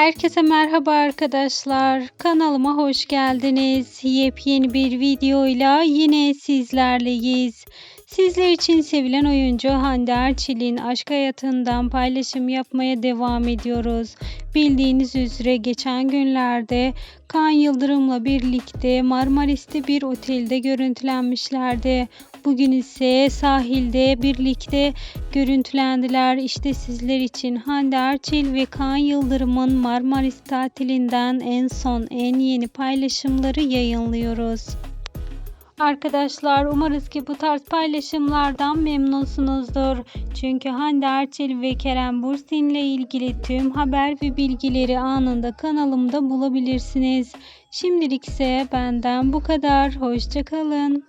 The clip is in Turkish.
Herkese merhaba arkadaşlar. Kanalıma hoş geldiniz. Yepyeni bir videoyla yine sizlerleyiz. Sizler için sevilen oyuncu Hande Erçel'in aşk hayatından paylaşım yapmaya devam ediyoruz. Bildiğiniz üzere geçen günlerde Kaan Yıldırım'la birlikte Marmaris'te bir otelde görüntülenmişlerdi. Bugün ise sahilde birlikte görüntülendiler. İşte sizler için Hande Erçel ve Kaan Yıldırım'ın Marmaris tatilinden en son en yeni paylaşımları yayınlıyoruz. Arkadaşlar umarız ki bu tarz paylaşımlardan memnunsunuzdur. Çünkü Hande Erçel ve Kerem Bürsin ile ilgili tüm haber ve bilgileri anında kanalımda bulabilirsiniz. Şimdilik ise benden bu kadar. Hoşçakalın.